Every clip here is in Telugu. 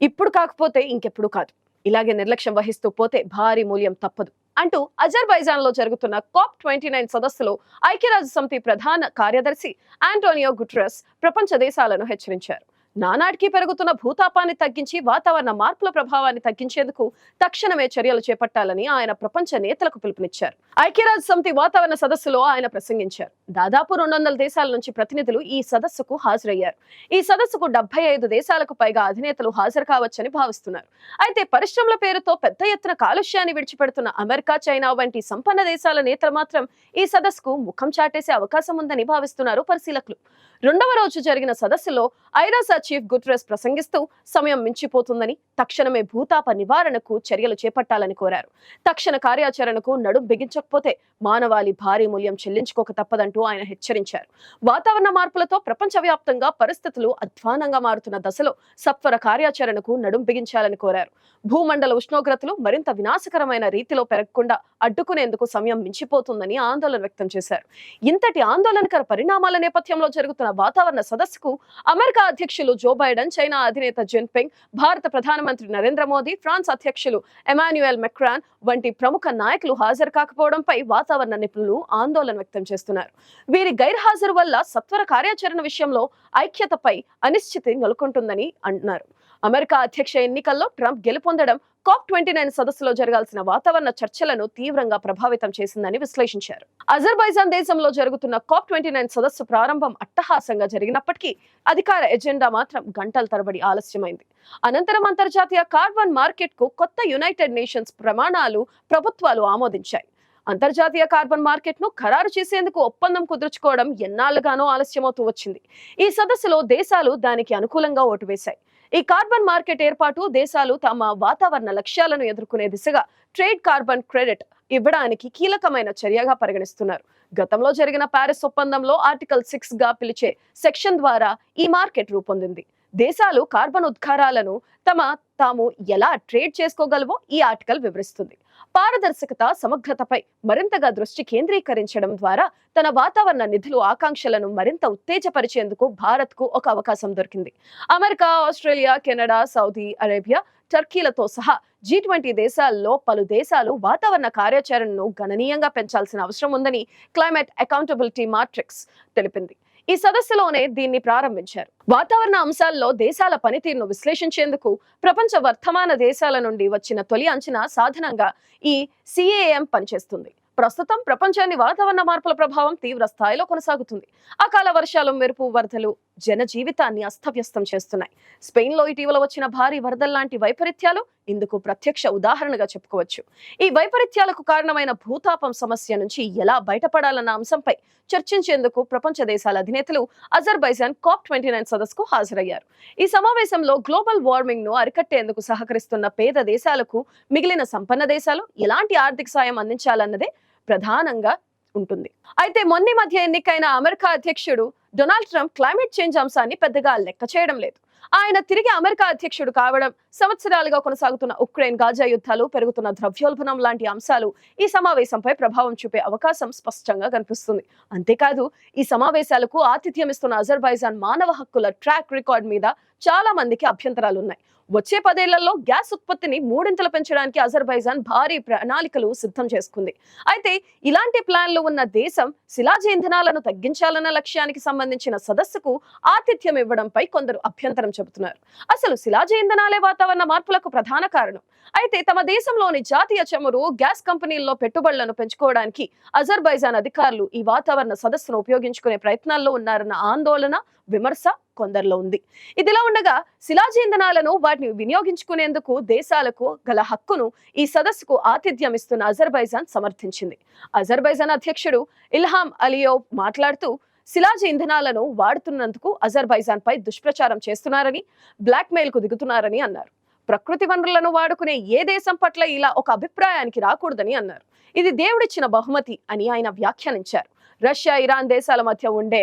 ఇప్పుడు కాకపోతే ఇంకెప్పుడు కాదు. ఇలాగే నిర్లక్ష్యం వహిస్తూ పోతే భారీ మూల్యం తప్పదు అంటూ అజర్బైజాన్లో జరుగుతున్న కాప్ ట్వంటీ నైన్ సదస్సులో ఐక్యరాజ్య సమితి ప్రధాన కార్యదర్శి ఆంటోనియో గుట్రస్ ప్రపంచ దేశాలను హెచ్చరించారు. నానాటికి పెరుగుతున్న భూతాపాన్ని తగ్గించి వాతావరణ మార్పుల ప్రభావాన్ని తగ్గించేందుకు తక్షణమే చర్యలు చేపట్టాలని ఆయన ప్రపంచ నేతలకు పిలుపునిచ్చారు. ఐక్యరాజ్య సమితి వాతావరణ సదస్సులో ఆయన ప్రసంగించారు. దాదాపు రెండు వందల దేశాల నుంచి ప్రతినిధులు ఈ సదస్సుకు హాజరయ్యారు. ఈ సదస్సుకు డెబ్బై ఐదు దేశాలకు పైగా అధినేతలు హాజరు కావచ్చని భావిస్తున్నారు. అయితే పరిశ్రమల పేరుతో పెద్ద ఎత్తున కాలుష్యాన్ని విడిచిపెడుతున్న అమెరికా చైనా వంటి సంపన్న దేశాల నేతలు మాత్రం ఈ సదస్సుకు ముఖం చాటేసే అవకాశం ఉందని భావిస్తున్నారు పరిశీలకులు. రెండవ రోజు జరిగిన సదస్సులో ఐరాసా చీఫ్ గుట్రెస్ ప్రసంగిస్తూ సమయం మించిపోతుందని తక్షణమే భూతాప నివారణకు చర్యలు చేపట్టాలని కోరారు. తక్షణ కార్యాచరణకు నడుం బిగించకపోతే మానవాళి భారీ మూల్యం చెల్లించుకోక తప్పదంటూ ఆయన హెచ్చరించారు. వాతావరణ మార్పులతో ప్రపంచవ్యాప్తంగా పరిస్థితులు అధ్వానంగా మారుతున్న దశలో సత్వర కార్యాచరణకు నడుం బిగించాలని కోరారు. భూమండల ఉష్ణోగ్రతలు మరింత వినాశకరమైన రీతిలో పెరగకుండా అడ్డుకునేందుకు సమయం మించిపోతుందని ఆందోళన వ్యక్తం చేశారు. ఇంతటి ఆందోళనకర పరిణామాల నేపథ్యంలో జరుగుతున్న వాతావరణ సదస్సుకు అమెరికా అధ్యక్షులు జో బైడెన్ చైనా అధినేత జిన్పింగ్ భారత ప్రధానమంత్రి నరేంద్ర మోదీ ఫ్రాన్స్ అధ్యక్షులు ఎమాన్యుయల్ మెక్రాన్ వంటి ప్రముఖ నాయకులు హాజరు కాకపోవడంపై వాతావరణ నిపుణులు ఆందోళన వ్యక్తం చేస్తున్నారు. వీరి గైర్హాజరు వల్ల సత్వర కార్యాచరణ విషయంలో ఐక్యతపై అనిశ్చితి నెలకొంటుందని అంటున్నారు. అమెరికా అధ్యక్ష ఎన్నికల్లో ట్రంప్ గెలుపొందడం కాప్ ట్వంటీ నైన్ సదస్సులో జరగాల్సిన వాతావరణ చర్చలను తీవ్రంగా ప్రభావితం చేసిందని విశ్లేషించారు. అజర్బైజాన్ దేశంలో జరుగుతున్న కాప్ ట్వంటీ నైన్ సదస్సు ప్రారంభం అట్టహాసంగా జరిగినప్పటికీ అధికార ఎజెండా మాత్రం గంటల తరబడి ఆలస్యమైంది. అనంతరం అంతర్జాతీయ కార్బన్ మార్కెట్కు కొత్త యునైటెడ్ నేషన్స్ ప్రమాణాలు ప్రభుత్వాలు ఆమోదించాయి. అంతర్జాతీయ కార్బన్ మార్కెట్ను ఖరారు చేసేందుకు ఒప్పందం కుదుర్చుకోవడం ఎన్నాళ్ళుగానో ఆలస్యమవుతూ వచ్చింది. ఈ సదస్సులో దేశాలు దానికి అనుకూలంగా ఓటు వేశాయి. ఈ కార్బన్ మార్కెట్ ఏర్పాటు దేశాలు తమ వాతావరణ లక్ష్యాలను ఎదుర్కొనే దిశగా ట్రేడ్ కార్బన్ క్రెడిట్ ఇవ్వడానికి కీలకమైన చర్యగా పరిగణిస్తున్నారు. గతంలో జరిగిన ప్యారిస్ ఒప్పందంలో ఆర్టికల్ సిక్స్గా పిలిచే సెక్షన్ ద్వారా ఈ మార్కెట్ రూపొందింది. దేశాలు కార్బన్ ఉద్గారాలను తమ తాము ఎలా ట్రేడ్ చేసుకోగలవో ఈ ఆర్టికల్ వివరిస్తుంది. పారదర్శకత సమగ్రతపై మరింతగా దృష్టి కేంద్రీకరించడం ద్వారా తన వాతావరణ నిధులు ఆకాంక్షలను మరింత ఉత్తేజపరిచేందుకు భారత్కు ఒక అవకాశం దొరికింది. America Australia Canada Saudi Arabia టర్కీలతో సహా జీ ట్వంటీ దేశాల్లో పలు దేశాలు వాతావరణ కార్యాచరణను గణనీయంగా పెంచాల్సిన అవసరం ఉందని క్లైమేట్ అకౌంటబిలిటీ మాట్రిక్స్ తెలిపింది. ఈ సదస్సులోనే దీన్ని ప్రారంభించారు. వాతావరణ అంశాల్లో దేశాల పనితీరును విశ్లేషించేందుకు ప్రపంచ వర్తమాన దేశాల నుండి వచ్చిన తొలి అంచనా సాధనంగా ఈ సిఏఎం పనిచేస్తుంది. ప్రస్తుతం ప్రపంచాన్ని వాతావరణ మార్పుల ప్రభావం తీవ్ర స్థాయిలో కొనసాగుతుంది. అకాల వర్షాలు మెరుపు వరదలు జన జీవితాన్ని అస్తవ్యస్తం చేస్తున్నాయి. స్పెయిన్లో ఇటీవల వచ్చిన భారీ వరదల్లాంటి వైపరీత్యాలు ఇందుకు ప్రత్యక్ష ఉదాహరణగా చెప్పుకోవచ్చు. ఈ వైపరీత్యాలకు కారణమైన భూతాపం సమస్య నుంచి ఎలా బయటపడాలన్న అంశంపై చర్చించేందుకు ప్రపంచ దేశాల అధినేతలు అజర్బైజాన్ కాప్ ట్వంటీ నైన్ సదస్సుకు హాజరయ్యారు. ఈ సమావేశంలో గ్లోబల్ వార్మింగ్ను అరికట్టేందుకు సహకరిస్తున్న పేద దేశాలకు మిగిలిన సంపన్న దేశాలు ఎలాంటి ఆర్థిక సాయం అందించాలన్నదే ప్రధానంగా ఉంటుంది. అయితే మొన్న మధ్య ఎన్నికైన అమెరికా అధ్యక్షుడు డొనాల్డ్ ట్రంప్ క్లైమేట్ చేంజ్ అంశాన్ని పెద్దగా లెక్క చేయడం లేదు. ఆయన తిరిగి అమెరికా అధ్యక్షుడు కావడం సంవత్సరాలుగా కొనసాగుతున్న ఉక్రెయిన్ గాజా యుద్ధాలు పెరుగుతున్న ద్రవ్యోల్బణం లాంటి అంశాలు ఈ సమావేశంపై ప్రభావం చూపే అవకాశం స్పష్టంగా కనిపిస్తుంది. అంతేకాదు ఈ సమావేశాలకు ఆతిథ్యం ఇస్తున్న అజర్బైజాన్ మానవ హక్కుల ట్రాక్ రికార్డ్ మీద చాలా మందికి అభ్యంతరాలు ఉన్నాయి వచ్చే పదేళ్ళలో గ్యాస్ ఉత్పత్తిని మూడింతలు పెంచడానికి అజర్బైజాన్ భారీ ప్రణాళికలు సిద్ధం చేసుకుంది. అయితే ఇలాంటి ప్లాన్లు ఉన్న దేశం శిలాజ ఇంధనాలను తగ్గించాలన్న లక్ష్యానికి సంబంధించిన సదస్సుకు ఆతిథ్యం ఇవ్వడంపై కొందరు అభ్యంతరం చెబుతున్నారు. అసలు శిలాజ ఇంధనాలే వాతావరణ మార్పులకు ప్రధాన కారణం. అయితే తమ దేశంలోని జాతీయ చమురు గ్యాస్ కంపెనీల్లో పెట్టుబడులను పెంచుకోవడానికి అజర్బైజాన్ అధికారులు ఈ వాతావరణ సదస్సును ఉపయోగించుకునే ప్రయత్నాల్లో ఉన్నారన్న ఆందోళన విమర్శ కొందరిలో ఉంది. ఇదిలా ఉండగా శిలాజ ఇంధనాలను వాటిని వినియోగించుకునేందుకు దేశాలకు గల హక్కును ఈ సదస్సుకు ఆతిథ్యం ఇస్తున్న అజర్బైజాన్ సమర్థించింది. అజర్బైజాన్ అధ్యక్షుడు ఇల్హాం అలియోవ్ మాట్లాడుతూ శిలాజ ఇంధనాలను వాడుతున్నందుకు అజర్బైజాన్ పై దుష్ప్రచారం చేస్తున్నారని బ్లాక్ మెయిల్కు దిగుతున్నారని అన్నారు. ప్రకృతి వనరులను వాడుకునే ఏ దేశం పట్ల ఇలా ఒక అభిప్రాయానికి రాకూడదని అన్నారు. ఇది దేవుడిచ్చిన బహుమతి అని ఆయన వ్యాఖ్యానించారు. రష్యా ఇరాన్ దేశాల మధ్య ఉండే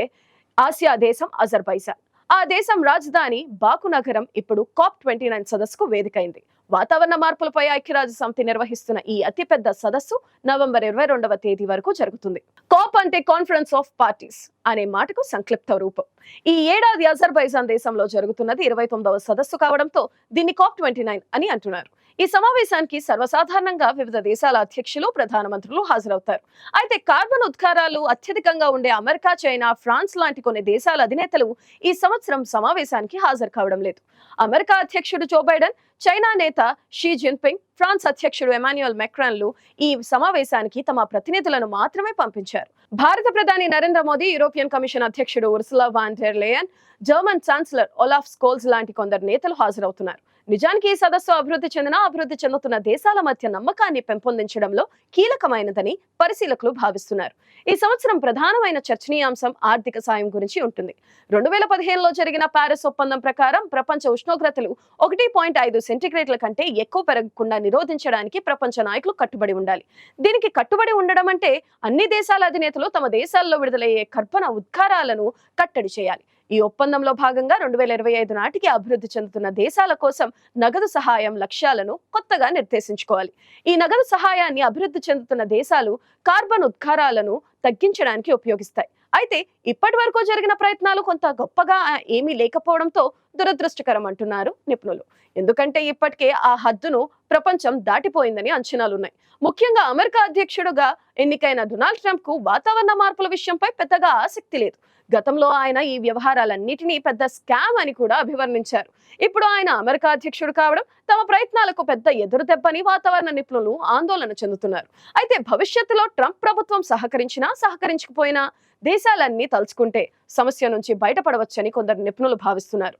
ఆసియా దేశం అజర్బైజాన్. ఆ దేశం రాజధాని బాకు నగరం ఇప్పుడు కాప్ ట్వంటీ నైన్ సదస్సుకు వేదికైంది. వాతావరణ మార్పులపై ఐక్యరాజ్య సమితి నిర్వహిస్తున్న ఈ అతిపెద్ద సదస్సు నవంబర్ ఇరవై రెండవ తేదీ వరకు జరుగుతుంది. కాప్ అంటే కాన్ఫరెన్స్ ఆఫ్ పార్టీస్ అనే మాటకు సంక్లిప్త రూపం. ఈ ఏడాది అజర్బైజాన్ దేశంలో జరుగుతున్నది ఇరవై తొమ్మిదవ సదస్సు కావడంతో దీన్ని కాప్ ట్వంటీ నైన్ అని అంటున్నారు. ఈ సమావేశానికి సర్వసాధారణంగా వివిధ దేశాల అధ్యక్షులు ప్రధానమంత్రులు హాజరవుతారు. అయితే కార్బన్ ఉద్గారాలు అత్యధికంగా ఉండే అమెరికా చైనా ఫ్రాన్స్ లాంటి కొన్ని దేశాల అధినేతలు ఈ సంవత్సరం సమావేశానికి హాజరు కావడం లేదు. అమెరికా అధ్యక్షుడు జో బైడెన్ చైనా నేత షీ జిన్పింగ్ ఫ్రాన్స్ అధ్యక్షుడు ఎమాన్యుయల్ మెక్రాన్లు ఈ సమావేశానికి తమ ప్రతినిధులను మాత్రమే పంపించారు. భారత ప్రధాని నరేంద్ర మోదీ యూరోపియన్ కమిషన్ అధ్యక్షుడు Ursula von der Leyen German chancellor Olaf Scholz లాంటి కొందరు నేతలు హాజరవుతున్నారు. నిజానికి ఈ సదస్సు అభివృద్ధి చెందిన అభివృద్ధి చెందుతున్న దేశాల మధ్య నమ్మకాన్ని పెంపొందించడంలో కీలకమైనదని పరిశీలకులు భావిస్తున్నారు. ఈ సంవత్సరం ప్రధానమైన చర్చనీయాంశం ఆర్థిక సాయం గురించి ఉంటుంది. రెండు వేల పదిహేనులో జరిగిన ప్యారిస్ ఒప్పందం ప్రకారం ప్రపంచ ఉష్ణోగ్రతలు ఒకటి పాయింట్ ఐదు సెంటీగ్రేడ్ల కంటే ఎక్కువ పెరగకుండా నిరోధించడానికి ప్రపంచ నాయకులు కట్టుబడి ఉండాలి. దీనికి కట్టుబడి ఉండడం అంటే అన్ని దేశాల అధినేతలు తమ దేశాల్లో విడుదలయ్యే కర్పణ ఉద్గారాలను కట్టడి చేయాలి. ఈ ఒప్పందంలో భాగంగా రెండు వేల ఇరవై ఐదు నాటికి అభివృద్ధి చెందుతున్న దేశాల కోసం నగదు సహాయం లక్ష్యాలను కొత్తగా నిర్దేశించుకోవాలి. ఈ నగదు సహాయాన్ని అభివృద్ధి చెందుతున్న దేశాలు కార్బన్ ఉద్గారాలను తగ్గించడానికి ఉపయోగిస్తాయి. అయితే ఇప్పటి వరకు జరిగిన ప్రయత్నాలు కొంత గొప్పగా ఏమీ లేకపోవడంతో దురదృష్టకరం అంటున్నారు నిపుణులు. ఎందుకంటే ఇప్పటికే ఆ హద్దును ప్రపంచం దాటిపోయిందని అంచనాలున్నాయి. ముఖ్యంగా అమెరికా అధ్యక్షుడుగా ఎన్నికైన డొనాల్డ్ ట్రంప్కు వాతావరణ మార్పుల విషయంపై పెద్దగా ఆసక్తి లేదు. గతంలో ఆయన ఈ వ్యవహారాలన్నిటినీ పెద్ద స్కామ్ అని కూడా అభివర్ణించారు. ఇప్పుడు ఆయన అమెరికా అధ్యక్షుడు కావడం తమ ప్రయత్నాలకు పెద్ద ఎదురు దెబ్బని వాతావరణ నిపుణులు ఆందోళన చెందుతున్నారు. అయితే భవిష్యత్తులో ట్రంప్ ప్రభుత్వం సహకరించినా సహకరించకపోయినా దేశాలన్నీ తలుచుకుంటే సమస్య నుంచి బయటపడవచ్చని కొందరు నిపుణులు భావిస్తున్నారు.